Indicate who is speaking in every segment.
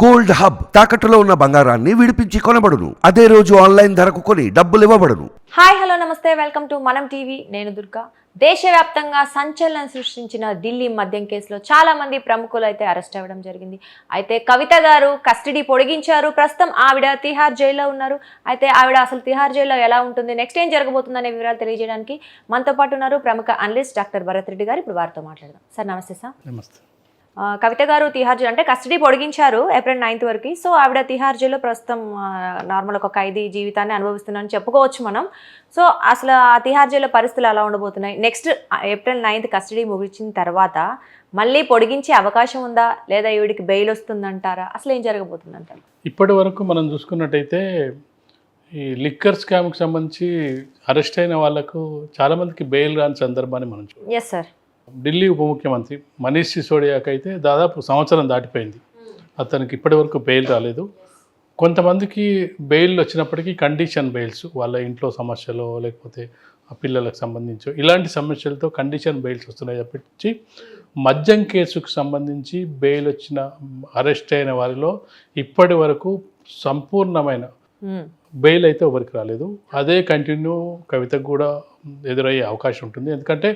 Speaker 1: Gold hub తాకట్టులో ఉన్న బంగారాన్ని విడిపించి కొనబడును. అదే రోజు ఆన్లైన్ ధరకు కొని డబ్బులు ఇవ్వబడును.
Speaker 2: హాయ్ హలో నమస్తే. Welcome to Manam TV. నేను దుర్గా. దేశవ్యాప్తంగా సంచలనం సృష్టించిన ఢిల్లీ మద్యం కేసులో చాలా మంది ప్రముఖులు అయితే అరెస్ట్ అవ్వడం జరిగింది. అయితే కవిత గారు కస్టడీ పొడిగించారు. ప్రస్తుతం ఆవిడ తిహార్ జైల్లో ఉన్నారు. అయితే ఆవిడ అసలు తిహార్ జైల్లో ఎలా ఉంటుంది? నెక్స్ట్ ఏం జరగబోతుందనే వివరాలు తెలియజేయడానికి మనతో పాటు ఉన్నారు ప్రముఖ అనలిస్ట్ డాక్టర్ భరత్ రెడ్డి గారు. ఇప్పుడు వారితో మాట్లాడదాం. సార్ నమస్తే సార్.
Speaker 3: నమస్తే.
Speaker 2: కవిత గారు తిహార్ జైలు అంటే కస్టడీ పొడిగించారు ఏప్రిల్ నైన్త్ వరకు. సో ఆవిడ తిహార్ జైల్లో ప్రస్తుతం నార్మల్ ఒక ఖైదీ జీవితాన్ని అనుభవిస్తున్నారని చెప్పుకోవచ్చు మనం. సో అసలు ఆ తిహార్ జైల్లో పరిస్థితులు ఎలా ఉండబోతున్నాయి? నెక్స్ట్ ఏప్రిల్ నైన్త్ కస్టడీ ముగిసిన తర్వాత మళ్ళీ పొడిగించే అవకాశం ఉందా? లేదా ఈవిడికి బెయిల్ వస్తుందంటారా? అసలు ఏం జరగబోతుందంటారు?
Speaker 3: ఇప్పటి వరకు మనం చూసుకున్నట్టయితే ఈ లిక్కర్ స్కామ్కి సంబంధించి అరెస్ట్ అయిన వాళ్ళకు చాలామందికి బెయిల్ రాని సందర్భాన్ని మనం చూ
Speaker 2: ఎస్ సార్
Speaker 3: ఢిల్లీ ఉప ముఖ్యమంత్రి మనీష్ సిసోడియాకి అయితే దాదాపు సంవత్సరం దాటిపోయింది. అతనికి ఇప్పటి వరకు బెయిల్ రాలేదు. కొంతమందికి బెయిల్ వచ్చినప్పటికీ కండిషన్ బెయిల్స్ వాళ్ళ ఇంట్లో సమస్యలు లేకపోతే ఆ పిల్లలకు సంబంధించి ఇలాంటి సమస్యలతో కండిషన్ బెయిల్స్ వస్తున్నాయి తప్పించి మద్యం కేసుకు సంబంధించి బెయిల్ వచ్చిన అరెస్ట్ అయిన వారిలో ఇప్పటి వరకు సంపూర్ణమైన. బెయిల్ అయితే ఎవరికి రాలేదు. అదే కంటిన్యూ కవితకు కూడా ఎదురయ్యే అవకాశం ఉంటుంది. ఎందుకంటే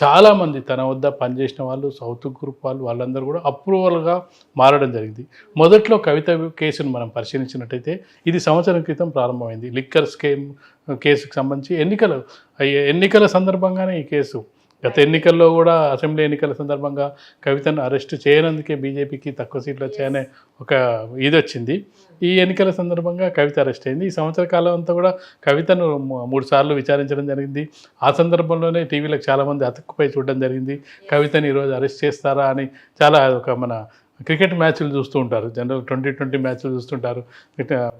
Speaker 3: చాలామంది తన వద్ద పనిచేసిన వాళ్ళు సౌత్ గ్రూప్ వాళ్ళు వాళ్ళందరూ కూడా అప్రూవల్గా మారడం జరిగింది. మొదట్లో కవిత కేసును మనం పరిశీలించినట్టయితే ఇది సంవత్సరం క్రితం ప్రారంభమైంది. లిక్కర్ స్కేమ్ కేసుకు సంబంధించి ఎన్నికలు ఎన్నికల సందర్భంగానే ఈ కేసు గత ఎన్నికల్లో కూడా అసెంబ్లీ ఎన్నికల సందర్భంగా కవితను అరెస్ట్ చేయనందుకే బీజేపీకి తక్కువ సీట్లు వచ్చాయనే ఒక ఇది వచ్చింది. ఈ ఎన్నికల సందర్భంగా కవిత అరెస్ట్ అయింది. ఈ సంవత్సర కాలం అంతా కూడా కవితను మూడు సార్లు విచారించడం జరిగింది. ఆ సందర్భంలోనే టీవీలకు చాలామంది అతుక్కుపై చూడడం జరిగింది. కవితని ఈరోజు అరెస్ట్ చేస్తారా అని చాలా ఒక మన క్రికెట్ మ్యాచ్లు చూస్తూ ఉంటారు. జనరల్ ట్వంటీ ట్వంటీ మ్యాచ్లు చూస్తుంటారు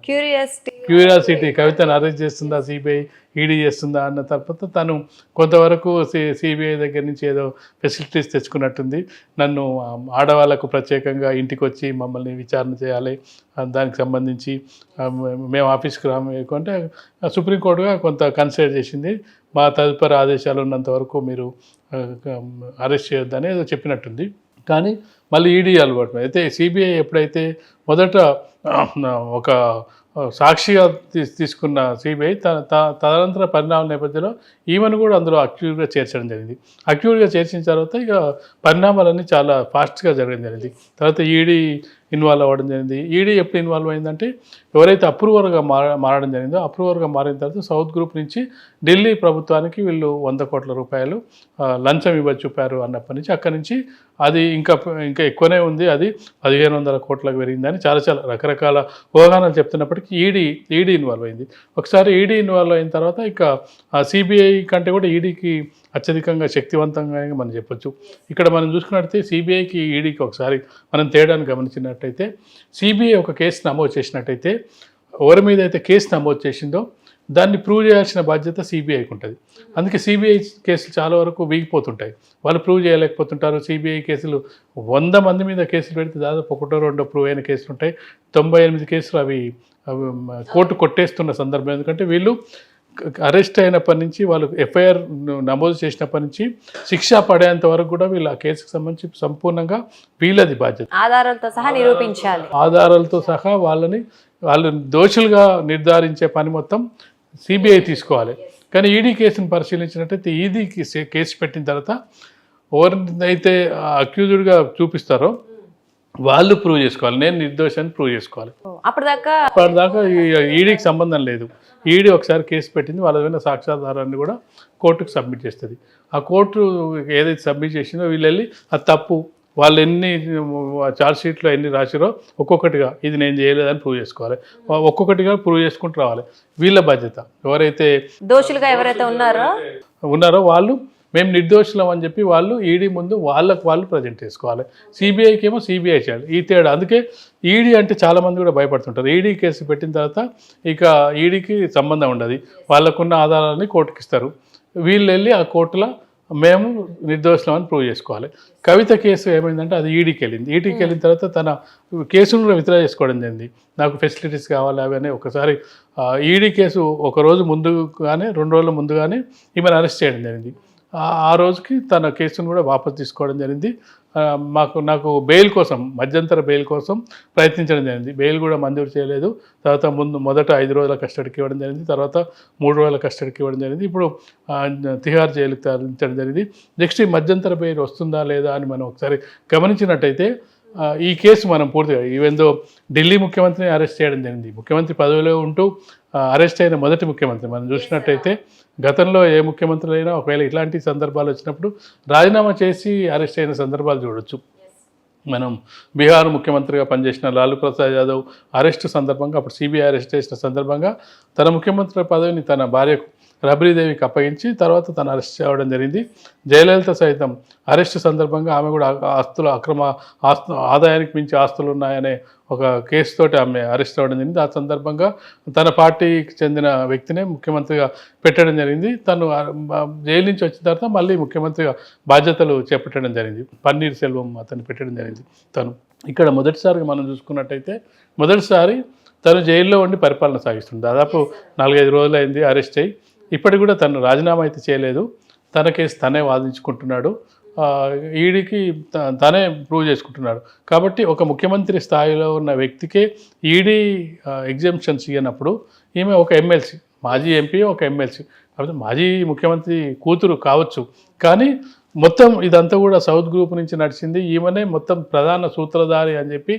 Speaker 2: క్యూరియాసిటీ.
Speaker 3: క్యూరియాసిటీ కవితను అరెస్ట్ చేస్తుందా సిబిఐ ఈడీ చేస్తుందా అన్న తర్వాత తను కొంతవరకు సి సిబిఐ దగ్గర నుంచి ఏదో ఫెసిలిటీస్ తెచ్చుకున్నట్టుంది. నన్ను ఆ, ఆడవాళ్ళకు ప్రత్యేకంగా ఇంటికి వచ్చి మమ్మల్ని విచారణ చేయాలి. దానికి సంబంధించి మేము ఆఫీస్కి రాము అంటే సుప్రీంకోర్టుగా కొంత కన్సిడర్ చేసింది. మా తదుపరి ఆదేశాలు ఉన్నంత వరకు మీరు అరెస్ట్ చేయొద్దని ఏదో చెప్పినట్టుంది. కానీ మళ్ళీ ఈడీ అలవాటు. అయితే సిబిఐ ఎప్పుడైతే మొదట ఒక సాక్షిగా తీ- తీసుకున్న సిబిఐ తదనంతర పరిణామాల నేపథ్యంలో ఈమెను కూడా అందులో అక్యూర్గా చేర్చడం జరిగింది. అక్యూర్గా చేర్చిన తర్వాత ఇక పరిణామాలన్నీ చాలా ఫాస్ట్గా జరగడం జరిగింది. తర్వాత ఈడీ ఇన్వాల్వ్ అవ్వడం జరిగింది. ఈడీ ఎప్పుడు ఇన్వాల్వ్ అయిందంటే ఎవరైతే అప్రూవర్గా మార మారడం జరిగిందో అప్రూవర్గా మారిన తర్వాత సౌత్ గ్రూప్ నుంచి ఢిల్లీ ప్రభుత్వానికి వీళ్ళు వంద కోట్ల రూపాయలు లంచం ఇవ్వచ్చు చూపారు అన్నప్పటి నుంచి అక్కడి నుంచి అది ఇంకా ఇంకా ఎక్కువనే ఉంది. అది పదిహేను వందల కోట్లకు పెరిగిందని చాలా చాలా రకరకాల ఊహాగానాలు చెప్తున్నప్పటికీ ఈడీ ఈడీ ఇన్వాల్వ్ అయింది. ఒకసారి ఈడీ ఇన్వాల్వ్ అయిన తర్వాత ఇక సిబిఐ కంటే కూడా ఈడీకి అత్యధికంగా శక్తివంతంగా మనం చెప్పొచ్చు. ఇక్కడ మనం చూసుకున్నట్టయితే సిబిఐకి ఈడీకి ఒకసారి మనం తేడాను గమనించినట్టయితే సిబిఐ ఒక కేసు నమోదు చేసినట్టయితే ఎవరి మీద అయితే కేసు నమోదు చేసిందో దాన్ని ప్రూవ్ చేయాల్సిన బాధ్యత సిబిఐకి ఉంటుంది. అందుకే సిబిఐ కేసులు చాలా వరకు వీగిపోతుంటాయి. వాళ్ళు ప్రూవ్ చేయలేకపోతుంటారు. సిబిఐ కేసులు వంద మంది మీద కేసులు పెడితే దాదాపు ఒకటో రెండో ప్రూవ్ అయిన కేసులు ఉంటాయి తొంభై ఎనిమిది కేసులు అవి కోర్టు కొట్టేస్తున్న సందర్భం. ఎందుకంటే వీళ్ళు అరెస్ట్ అయినప్పటి నుంచి వాళ్ళు ఎఫ్ఐఆర్ నమోదు చేసినప్పటి నుంచి శిక్ష పడేంత వరకు కూడా వీళ్ళు ఆ కేసుకు సంబంధించి సంపూర్ణంగా వీళ్ళది బాధ్యత.
Speaker 2: ఆధారాలతో సహా నిరూపించాలి.
Speaker 3: ఆధారాలతో సహా వాళ్ళని వాళ్ళు దోషులుగా నిర్ధారించే పని మొత్తం సిబిఐ తీసుకోవాలి. కానీ ఈడీ కేసును పరిశీలించినట్టయితే ఈడీ కేసు పెట్టిన తర్వాత ఎవరినైతే అక్యూజ్డ్గా చూపిస్తారో వాళ్ళు ప్రూవ్ చేసుకోవాలి. నేను నిర్దోషాన్ని ప్రూవ్ చేసుకోవాలి.
Speaker 2: అప్పటిదాకా
Speaker 3: ఇప్పటిదాకా ఈడీకి సంబంధం లేదు. ఈడీ ఒకసారి కేసు పెట్టింది వాళ్ళ మీద సాక్ష్యాధారాన్ని కూడా కోర్టుకు సబ్మిట్ చేస్తుంది. ఆ కోర్టు ఏదైతే సబ్మిట్ చేసిందో వీళ్ళు వెళ్ళి అది తప్పు. వాళ్ళు ఎన్ని చార్జ్ షీట్లో ఎన్ని రాసిరో ఒక్కొక్కటిగా ఇది నేను చేయలేదని ప్రూవ్ చేసుకోవాలి. ఒక్కొక్కటిగా ప్రూవ్ చేసుకుంటూ రావాలి. వీళ్ళ బాధ్యత. ఎవరైతే
Speaker 2: దోషులుగా ఎవరైతే ఉన్నారో
Speaker 3: ఉన్నారో వాళ్ళు మేము నిర్దోషులం అని చెప్పి వాళ్ళు ఈడీ ముందు వాళ్ళకు వాళ్ళు ప్రజెంట్ చేసుకోవాలి. సిబిఐకి ఏమో సిబిఐ చేయాలి. ఈ తేడా. అందుకే ఈడీ అంటే చాలామంది కూడా భయపడుతుంటారు. ఈడీ కేసు పెట్టిన తర్వాత ఇక ఈడీకి సంబంధం ఉండదు. వాళ్ళకున్న ఆధారాలని కోర్టుకి ఇస్తారు. వీళ్ళు వెళ్ళి ఆ కోర్టులో మేము నిర్దోషులం అని ప్రూవ్ చేసుకోవాలి. కవిత కేసు ఏమైందంటే అది ఈడీకి వెళ్ళింది. ఈడీకి వెళ్ళిన తర్వాత తన కేసును కూడా విత్డ్రా చేసుకోవడం జరిగింది. నాకు ఫెసిలిటీస్ కావాలి అవన్నీ ఒకసారి ఈడీ కేసు ఒక రోజు ముందుగానే రెండు రోజుల ముందుగానే ఈమెను అరెస్ట్ చేయడం జరిగింది. ఆ- రోజుకి తన కేసును కూడా వాపసు తీసుకోవడం జరిగింది. మాకు నాకు బెయిల్ కోసం మధ్యంతర బెయిల్ కోసం ప్రయత్నించడం జరిగింది. బెయిల్ కూడా మంజూరు చేయలేదు. తర్వాత ముందు మొదట ఐదు రోజుల కస్టడీకి ఇవ్వడం జరిగింది. తర్వాత మూడు రోజుల కస్టడీకి ఇవ్వడం జరిగింది. ఇప్పుడు తిహార్ జైలుకి తరలించడం జరిగింది. నెక్స్ట్ ఈ మధ్యంతర బెయిల్ వస్తుందా లేదా అని మనం ఒకసారి గమనించినట్టయితే ఈ కేసు మనం పూర్తిగా ఈవెందో ఢిల్లీ ముఖ్యమంత్రిని అరెస్ట్ చేయడం జరిగింది. ముఖ్యమంత్రి పదవిలో ఉంటూ అరెస్ట్ అయిన మొదటి ముఖ్యమంత్రి. మనం చూసినట్టయితే గతంలో ఏ ముఖ్యమంత్రులు అయినా ఒకవేళ ఇట్లాంటి సందర్భాలు వచ్చినప్పుడు రాజీనామా చేసి అరెస్ట్ అయిన సందర్భాలు చూడొచ్చు. మనం బీహార్ ముఖ్యమంత్రిగా పనిచేసిన లాలూ ప్రసాద్ యాదవ్ అరెస్ట్ సందర్భంగా అప్పుడు సిబిఐ అరెస్ట్ చేసిన సందర్భంగా తన ముఖ్యమంత్రి పదవిని తన భార్యకు రబ్రీదేవికి అప్పగించి తర్వాత తను అరెస్ట్ చేయడం జరిగింది. జయలలిత సైతం అరెస్ట్ సందర్భంగా ఆమె కూడా ఆస్తుల అక్రమ ఆస్తు ఆదాయానికి మించి ఆస్తులు ఉన్నాయనే ఒక కేసుతోటి ఆమె అరెస్ట్ అవ్వడం జరిగింది. ఆ సందర్భంగా తన పార్టీకి చెందిన వ్యక్తినే ముఖ్యమంత్రిగా పెట్టడం జరిగింది. తను జైలు నుంచి వచ్చిన తర్వాత మళ్ళీ ముఖ్యమంత్రిగా బాధ్యతలు చేపట్టడం జరిగింది. పన్నీర్ సెల్వం అతను పెట్టడం జరిగింది తను. ఇక్కడ మొదటిసారిగా మనం చూసుకున్నట్టయితే మొదటిసారి తను జైల్లో ఉండి పరిపాలన సాగిస్తుంది. దాదాపు నాలుగైదు రోజులు అయింది అరెస్ట్ అయ్యి ఇప్పటికి కూడా తను రాజీనామా అయితే చేయలేదు. తన కేసు తనే వాదించుకుంటున్నాడు. ఈడీకి తనే ప్రూవ్ చేసుకుంటున్నాడు. కాబట్టి ఒక ముఖ్యమంత్రి స్థాయిలో ఉన్న వ్యక్తికే ఈడీ ఎగ్జామ్షన్స్ ఇవ్వనప్పుడు ఈమె ఒక ఎమ్మెల్సీ మాజీ ఎంపీ ఒక ఎమ్మెల్సీ. కాబట్టి మాజీ ముఖ్యమంత్రి కూతురు కావచ్చు. కానీ మొత్తం ఇదంతా కూడా సౌత్ గ్రూప్ నుంచి నడిచింది. ఈమెనే మొత్తం ప్రధాన సూత్రధారి అని చెప్పి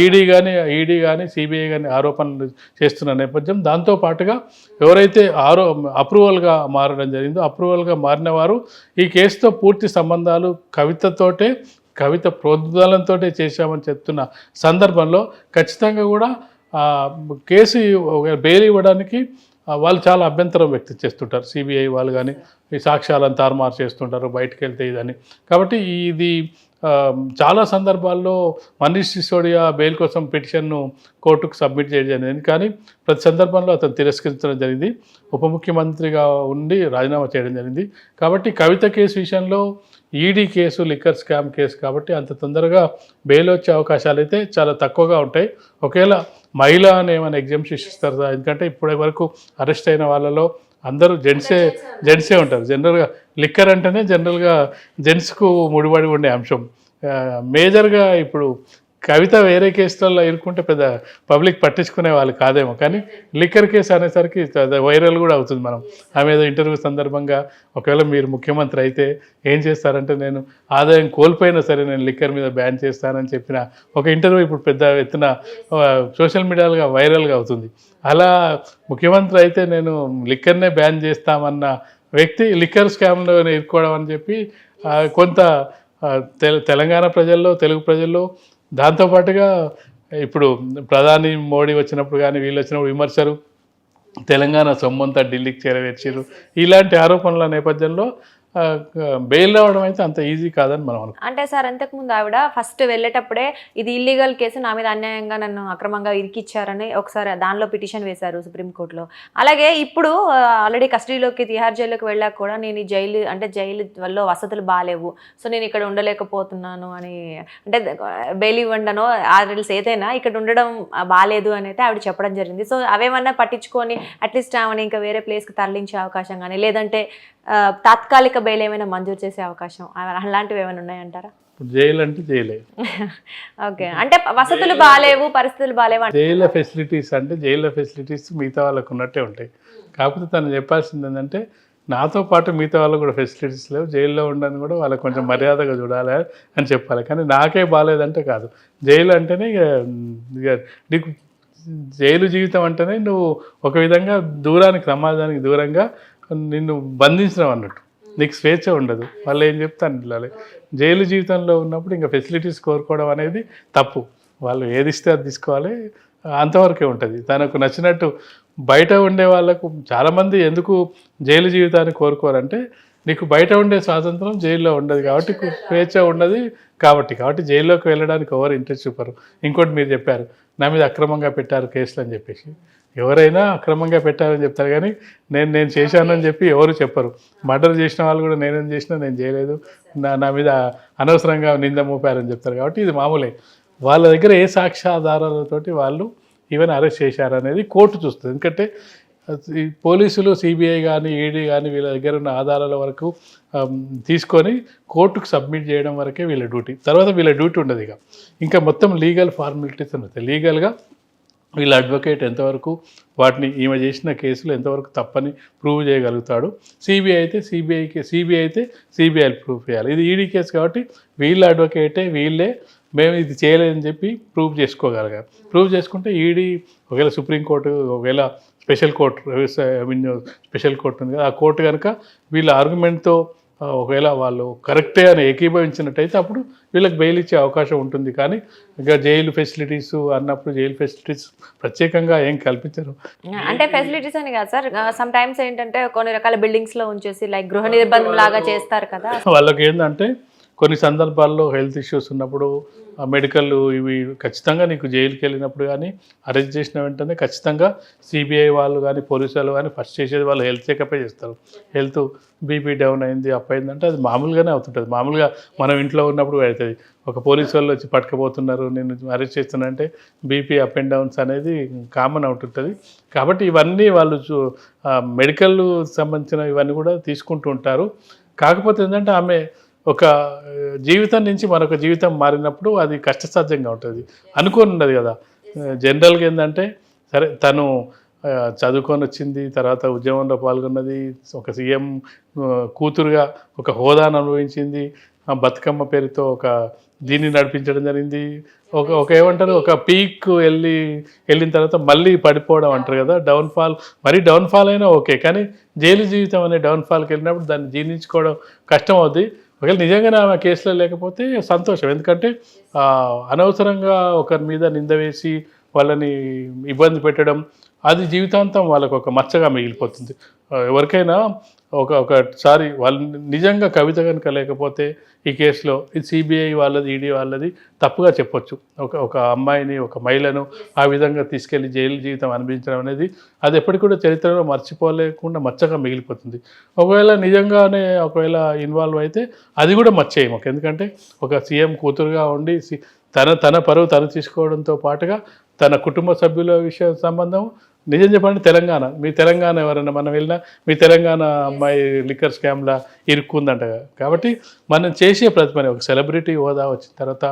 Speaker 3: ఈడీ కానీ ఈడీ కానీ సిబిఐ కానీ ఆరోపణలు చేస్తున్న నేపథ్యం. దాంతో పాటుగా ఎవరైతే ఆరో అప్రూవల్గా మారడం జరిగిందో అప్రూవల్గా మారిన వారు ఈ కేసుతో పూర్తి సంబంధాలు కవితతోటే కవిత ప్రోద్బలంతో చేశామని చెప్తున్న సందర్భంలో ఖచ్చితంగా కూడా కేసు బెయిల్ ఇవ్వడానికి వాళ్ళు చాలా అభ్యంతరం వ్యక్తం చేస్తుంటారు. సిబిఐ వాళ్ళు కానీ ఈ సాక్ష్యాలను తారుమారు చేస్తుంటారు బయటకు వెళ్తే ఇదని. కాబట్టి ఇది చాలా సందర్భాల్లో మనీష్ సిసోడియా బెయిల్ కోసం పిటిషన్ను కోర్టుకు సబ్మిట్ చేయడం జరిగింది. కానీ ప్రతి సందర్భంలో అతను తిరస్కరించడం జరిగింది. ఉప ముఖ్యమంత్రిగా ఉండి రాజీనామా చేయడం జరిగింది. కాబట్టి కవిత కేసు విషయంలో ED case liquor scam case కాబట్టి అంత తొందరగా బెయిల్ వచ్చే అవకాశాలు అయితే చాలా తక్కువగా ఉంటాయి. ఒకవేళ మహిళ అని ఏమైనా ఎగ్జామ్స్ ఇస్తారు ఎందుకంటే ఇప్పటి వరకు అరెస్ట్ అయిన వాళ్ళలో అందరూ జెంట్సే జెంట్సే ఉంటారు. జనరల్గా లిక్కర్ అంటేనే జనరల్గా జెంట్స్కు ముడిపడి ఉండే అంశం. మేజర్గా ఇప్పుడు కవిత వేరే కేసులలో ఇరుక్కుంటే పెద్ద పబ్లిక్ పట్టించుకునే వాళ్ళు కాదేమో. కానీ లిక్కర్ కేసు అనేసరికి వైరల్ కూడా అవుతుంది మనం. ఆమె ఏదో ఇంటర్వ్యూ సందర్భంగా ఒకవేళ మీరు ముఖ్యమంత్రి అయితే ఏం చేస్తారంటే నేను ఆదాయం కోల్పోయినా సరే నేను లిక్కర్ మీద బ్యాన్ చేస్తానని చెప్పిన ఒక ఇంటర్వ్యూ ఇప్పుడు పెద్ద ఎత్తున సోషల్ మీడియాలుగా వైరల్గా అవుతుంది. అలా ముఖ్యమంత్రి అయితే నేను లిక్కర్నే బ్యాన్ చేస్తామన్న వ్యక్తి లిక్కర్ స్కామ్లో ఇరుక్కోవడం అని చెప్పి కొంత తెలంగాణ ప్రజల్లో తెలుగు ప్రజల్లో దాంతోపాటుగా ఇప్పుడు ప్రధాని మోడీ వచ్చినప్పుడు కానీ వీళ్ళు వచ్చినప్పుడు విమర్శలు తెలంగాణ సొమ్మంతా ఢిల్లీకి చేరవేర్చారు ఇలాంటి ఆరోపణల నేపథ్యంలో బెయిల్ అవడం అయితే అంత ఈజీ కాదని మనం
Speaker 2: అంటే సార్ అంతకుముందు ఆవిడ ఫస్ట్ వెళ్ళేటప్పుడే ఇది ఇల్లీగల్ కేసు నా మీద అన్యాయంగా నన్ను అక్రమంగా ఇరికిచ్చారని ఒకసారి దానిలో పిటిషన్ వేశారు సుప్రీంకోర్టులో అలాగే ఇప్పుడు ఆల్రెడీ కస్టడీలోకి తిహార్ జైలుకి వెళ్ళాక కూడా నేను ఈ జైలు అంటే జైలు వల్ల వసతులు బాగాలేవు సో నేను ఇక్కడ ఉండలేకపోతున్నాను అని అంటే బెయిల్ ఇవ్వండనో ఆర్డర్స్ ఏదైనా ఇక్కడ ఉండడం బాగాలేదు అని అయితే ఆవిడ చెప్పడం జరిగింది. సో అవేమన్నా పట్టించుకొని అట్లీస్ట్ ఆమెను ఇంకా వేరే ప్లేస్కి తరలించే అవకాశం కానీ లేదంటే తాత్కాలిక బెయిల్ ఏమైనా మంజూరు చేసే అవకాశం అలా- అలాంటివి ఏమైనా ఉన్నాయంటారా?
Speaker 3: జైలు అంటే జైలే.
Speaker 2: ఓకే. అంటే వసతులు బాగాలేవు పరిస్థితులు బాగాలేవు
Speaker 3: జైల్లో ఫెసిలిటీస్ అంటే జైల్లో ఫెసిలిటీస్ మిగతా వాళ్ళకు ఉన్నట్టే ఉంటాయి. కాకపోతే తను చెప్పాల్సింది ఏంటంటే నాతో పాటు మిగతా వాళ్ళకు కూడా ఫెసిలిటీస్ లేవు. జైల్లో ఉండని కూడా వాళ్ళకి కొంచెం మర్యాదగా చూడాలి అని చెప్పాలి. కానీ నాకే బాగాలేదంటే కాదు. జైలు అంటేనే ఇక ఇక నీకు జైలు జీవితం అంటేనే నువ్వు ఒక విధంగా దూరానికి సమాజానికి దూరంగా నిన్ను బంధించడం అన్నట్టు. నీకు స్వేచ్ఛ ఉండదు. వాళ్ళు ఏం చెప్తాను పిల్లలు జైలు జీవితంలో ఉన్నప్పుడు ఇంకా ఫెసిలిటీస్ కోరుకోవడం అనేది తప్పు. వాళ్ళు ఏది ఇస్తే అది తీసుకోవాలి. అంతవరకే ఉంటుంది. తనకు నచ్చినట్టు బయట ఉండే వాళ్ళకు చాలామంది ఎందుకు జైలు జీవితాన్ని కోరుకోరంటే నీకు బయట ఉండే స్వాతంత్రం జైల్లో ఉండదు కాబట్టి స్వేచ్ఛ ఉండదు కాబట్టి. కాబట్టి జైల్లోకి వెళ్ళడానికి ఎవరు ఇంట్రెస్ట్ చూపరు. ఇంకోటి మీరు చెప్పారు. నా మీద అక్రమంగా పెట్టారు కేసులు అని చెప్పేసి. ఎవరైనా అక్రమంగా పెట్టారని చెప్తారు కానీ నేను నేను చేశానని చెప్పి ఎవరు చెప్పరు. మర్డర్ చేసిన వాళ్ళు కూడా నేనేం చేసినా నేను చేయలేదు. నా నా మీద అనవసరంగా నింద మోపారని చెప్తారు కాబట్టి ఇది మామూలే. వాళ్ళ దగ్గర ఏ సాక్ష్యాధారాలతోటి వాళ్ళు ఈవెన్ అరెస్ట్ చేశారనేది కోర్టు చూస్తుంది. ఎందుకంటే పోలీసులు సిబిఐ కానీ ఈడీ కానీ వీళ్ళ దగ్గర ఉన్న ఆధారాల వరకు తీసుకొని కోర్టుకు సబ్మిట్ చేయడం వరకే వీళ్ళ డ్యూటీ. తర్వాత వీళ్ళ డ్యూటీ ఉండదు ఇక. ఇంకా మొత్తం లీగల్ ఫార్మాలిటీస్ ఉంటాయి లీగల్గా వీళ్ళ అడ్వకేట్ ఎంతవరకు వాటిని ఈమె చేసిన కేసులు ఎంతవరకు తప్పని ప్రూవ్ చేయగలుగుతాడు. సిబిఐ అయితే సిబిఐకి సిబిఐ అయితే సిబిఐలు ప్రూవ్ చేయాలి. ఇది ఈడీ కేసు కాబట్టి వీళ్ళ అడ్వకేటే వీళ్ళే మేము ఇది చేయలేదని చెప్పి ప్రూవ్ చేసుకోగలగాలి. ప్రూవ్ చేసుకుంటే ఈడీ ఒకవేళ సుప్రీంకోర్టు ఒకవేళ special court I mean special court ఉంది కదా ఆ కోర్టు కనుక వీళ్ళ ఆర్గ్యుమెంట్తో ఒకవేళ వాళ్ళు కరెక్టే అని ఏకీభవించినట్టయితే అప్పుడు వీళ్ళకి బెయిల్ ఇచ్చే అవకాశం ఉంటుంది. కానీ ఇక జైలు ఫెసిలిటీస్ అన్నప్పుడు జైలు ఫెసిలిటీస్ ప్రత్యేకంగా ఏం కల్పించరు.
Speaker 2: అంటే ఫెసిలిటీస్ అని కాదు సార్. సమ్ టైమ్స్ ఏంటంటే కొన్ని రకాల బిల్డింగ్స్లో ఉంచేసి లైక్ గృహ నిర్బంధం లాగా చేస్తారు కదా.
Speaker 3: వాళ్ళకి ఏంటంటే కొన్ని సందర్భాల్లో హెల్త్ ఇష్యూస్ ఉన్నప్పుడు మెడికల్ ఇవి ఖచ్చితంగా నీకు జైలుకి వెళ్ళినప్పుడు కానీ అరెస్ట్ చేసిన వెంటనే ఖచ్చితంగా సిబిఐ వాళ్ళు కానీ పోలీసు వాళ్ళు కానీ ఫస్ట్ చేసేది వాళ్ళు హెల్త్ చెకప్ చేస్తారు. హెల్త్ బీపీ డౌన్ అయింది అప్ అయిందంటే అది మామూలుగానే అవుతుంటుంది. మామూలుగా మనం ఇంట్లో ఉన్నప్పుడు అవుతుంది ఒక పోలీసు వాళ్ళు వచ్చి పట్టుకపోతున్నారు నేను అరెస్ట్ చేస్తున్నానంటే బీపీ అప్ అండ్ డౌన్స్ అనేది కామన్ అవుతుంటుంది. కాబట్టి ఇవన్నీ వాళ్ళు మెడికల్ సంబంధించిన ఇవన్నీ కూడా తీసుకుంటూ ఉంటారు. కాకపోతే ఏంటంటే ఆమె ఒక జీవితం నుంచి మరొక జీవితం మారినప్పుడు అది కష్టసాధ్యంగా ఉంటుంది. అనుకోని ఉన్నది కదా. జనరల్గా ఏంటంటే సరే తను చదువుకొని వచ్చింది తర్వాత ఉద్యమంలో పాల్గొన్నది ఒక సీఎం కూతురుగా ఒక హోదాను అనుభవించింది ఆ బతుకమ్మ పేరుతో ఒక దీన్ని నడిపించడం జరిగింది. ఒక ఒక ఏమంటారు ఒక పీక్ వెళ్ళి వెళ్ళిన తర్వాత మళ్ళీ పడిపోవడం అంటారు కదా డౌన్ఫాల్. మరీ డౌన్ఫాల్ అయినా ఓకే కానీ జైలు జీవితం అనే డౌన్ఫాల్కి వెళ్ళినప్పుడు దాన్ని జీర్ణించుకోవడం కష్టం అవుద్ది ఒకవేళ నిజంగానే ఆమె కేసులో లేకపోతే సంతోషం. ఎందుకంటే అనవసరంగా ఒకరి మీద నింద వేసి వాళ్ళని ఇబ్బంది పెట్టడం అది జీవితాంతం వాళ్ళకు ఒక మచ్చగా మిగిలిపోతుంది. ఎవరికైనా ఒక ఒకసారి వాళ్ళు నిజంగా కవిత కనుక లేకపోతే ఈ కేసులో ఇది సిబిఐ వాళ్ళది ఈడీ వాళ్ళది తప్పుగా చెప్పొచ్చు. ఒక ఒక అమ్మాయిని ఒక మహిళను ఆ విధంగా తీసుకెళ్ళి జైలు జీవితం అనిపించడం అనేది అది ఎప్పటికి కూడా చరిత్రలో మర్చిపోలేకుండా మచ్చగా మిగిలిపోతుంది. ఒకవేళ నిజంగానే ఒకవేళ ఇన్వాల్వ్ అయితే అది కూడా మర్చేయము ఎందుకంటే ఒక సీఎం కూతురుగా ఉండి సి- తన తన పరువు తను తీసుకోవడంతో పాటుగా తన కుటుంబ సభ్యుల విషయ సంబంధం నిజం చెప్పండి తెలంగాణ. మీ తెలంగాణ ఎవరైనా మనం వెళ్ళినా మీ తెలంగాణ అమ్మాయి లిక్కర్ స్కామ్లా ఇరుక్కుందంట. కాబట్టి మనం చేసే ప్రతి పని ఒక సెలబ్రిటీ హోదా వచ్చిన తర్వాత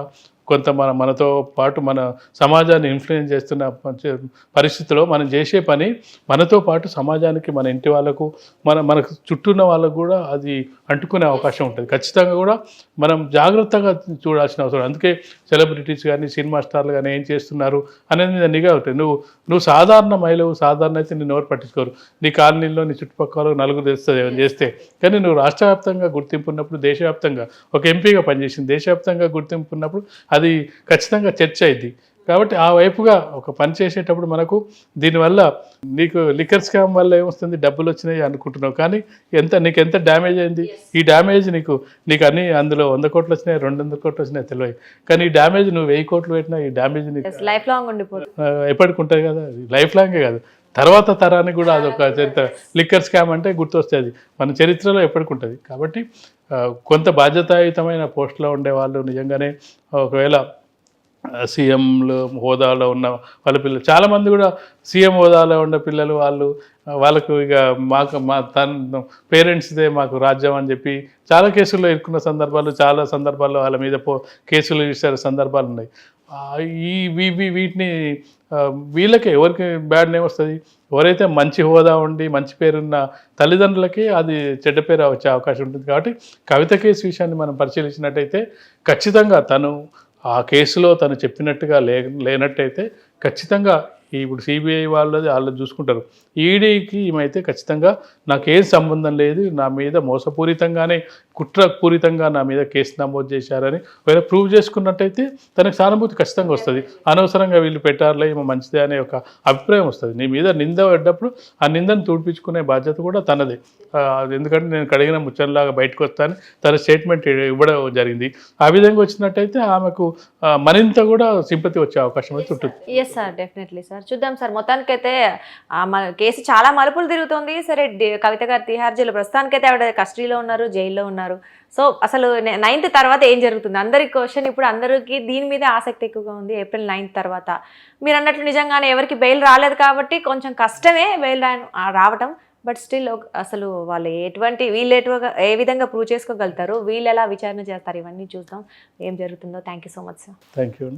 Speaker 3: కొంత మన మనతో పాటు మన సమాజాన్ని ఇన్ఫ్లుయెన్స్ చేస్తున్న పరిస్థితిలో మనం చేసే పని మనతో పాటు సమాజానికి మన ఇంటి వాళ్ళకు మన మనకు చుట్టూన్న వాళ్ళకు కూడా అది అంటుకునే అవకాశం ఉంటుంది. ఖచ్చితంగా కూడా మనం జాగ్రత్తగా చూడాల్సిన అవసరం. అందుకే సెలబ్రిటీస్ కానీ సినిమా స్టార్లు కానీ ఏం చేస్తున్నారు అనేది మీద నిఘా ఉంటుంది నువ్వు నువ్వు సాధారణ మహిళవు సాధారణ అయితే నేను ఎవరు పట్టించుకోరు. నీ కాలనీలో నీ చుట్టుపక్కల నలుగురు తెలుస్తుంది ఏమైనా చేస్తే. కానీ నువ్వు రాష్ట్రవ్యాప్తంగా గుర్తింపు ఉన్నప్పుడు దేశవ్యాప్తంగా ఒక ఎంపీగా పనిచేసింది దేశవ్యాప్తంగా గుర్తింపు ఉన్నప్పుడు అది ఖచ్చితంగా చర్చ అయింది. కాబట్టి ఆ వైపుగా ఒక పని చేసేటప్పుడు మనకు దీనివల్ల నీకు లిక్కర్ స్కామ్ వల్ల ఏమొస్తుంది? డబ్బులు వచ్చినాయి అనుకుంటున్నావు. కానీ ఎంత నీకు ఎంత డ్యామేజ్ అయింది? ఈ డ్యామేజ్ నీకు నీకు అన్ని అందులో వంద కోట్లు వచ్చినాయి రెండు వందల కోట్లు వచ్చినాయి తెలియదు కానీ ఈ డ్యామేజ్ నువ్వు వెయ్యి కోట్లు పెట్టినా ఈ డ్యామేజ్ నీకు
Speaker 2: లైఫ్ లాంగ్
Speaker 3: ఎప్పటికి ఉంటుంది కదా? లైఫ్ లాంగే కాదు. తర్వాత తరానికి కూడా అదొక చరిత్ర. లిక్కర్ స్కామ్ అంటే గుర్తొస్తుంది మన చరిత్రలో ఎప్పటికి ఉంటుంది కాబట్టి కొంత బాధ్యతాయుతమైన పోస్టులో ఉండే వాళ్ళు నిజంగానే ఒకవేళ సీఎంలు హోదాలో ఉన్న వాళ్ళ పిల్లలు చాలామంది కూడా సీఎం హోదాలో ఉన్న పిల్లలు వాళ్ళు వాళ్ళకు ఇక మాకు మా తన పేరెంట్స్దే మాకు రాజ్యం అని చెప్పి చాలా కేసుల్లో ఇరుక్కున్న సందర్భాలు చాలా సందర్భాల్లో వాళ్ళ మీద పో కేసులు ఇచ్చిన సందర్భాలు ఉన్నాయి. ఈ వీటిని వీళ్ళకే ఎవరికి బ్యాడ్ నేమ్ వస్తుంది? ఎవరైతే మంచి హోదా ఉండి మంచి పేరున్న తల్లిదండ్రులకి అది చెడ్డ పేరు వచ్చే అవకాశం ఉంటుంది. కాబట్టి కవిత కేసు విషయాన్ని మనం పరిశీలించినట్టయితే ఖచ్చితంగా తను ఆ కేసులో తను చెప్పినట్టుగా లే లేనట్టయితే ఖచ్చితంగా ఇప్పుడు సిబిఐ వాళ్ళది వాళ్ళు చూసుకుంటారు. ఈడీకి ఏమైతే ఖచ్చితంగా నాకేం సంబంధం లేదు నా మీద మోసపూరితంగానే కుట్రపూరితంగా నా మీద కేసు నమోదు చేశారని ఒకవేళ ప్రూవ్ చేసుకున్నట్టయితే తనకు సానుభూతి ఖచ్చితంగా వస్తుంది. అనవసరంగా వీళ్ళు పెట్టారులే ఏమో మంచిదే అనే ఒక అభిప్రాయం వస్తుంది. నీ మీద నింద పడ్డప్పుడు ఆ నిందను తూడిపించుకునే బాధ్యత కూడా తనదే. ఎందుకంటే నేను కడిగిన ముచ్చనలాగా బయటకు వస్తాను తన స్టేట్మెంట్ ఇవ్వడం జరిగింది. ఆ విధంగా వచ్చినట్టయితే ఆమెకు మరింత కూడా సింపతి వచ్చే అవకాశం అయితే ఉంటుంది.
Speaker 2: ఎస్ సార్ డెఫినెట్లీ సార్ చూద్దాం సార్ మొత్తానికైతే ఆ, కేసు చాలా మలుపులు తిరుగుతోంది. సరే కవిత గారు తిహార్ జైలు ప్రస్తుతానికైతే ఆవిడ కస్టడీలో ఉన్నారు జైల్లో ఉన్నారు. ఉన్నారు సో అసలు నైన్త్ తర్వాత ఏం జరుగుతుంది? అందరి క్వశ్చన్ ఇప్పుడు అందరికీ దీని మీద ఆసక్తి ఎక్కువగా ఉంది ఏప్రిల్ నైన్త్ తర్వాత. మీరు అన్నట్లు నిజంగానే ఎవరికి బెయిల్ రాలేదు కాబట్టి కొంచెం కష్టమే బెయిల్ రావటం. బట్ స్టిల్ అసలు వాళ్ళు ఎటువంటి వీళ్ళు ఎటువగా ఏ విధంగా ప్రూవ్ చేసుకోగలుగుతారు? వీళ్ళు ఎలా విచారణ చేస్తారు? ఇవన్నీ చూద్దాం. ఏం జరుగుతుందో. Thank you so much sir.
Speaker 3: Thank you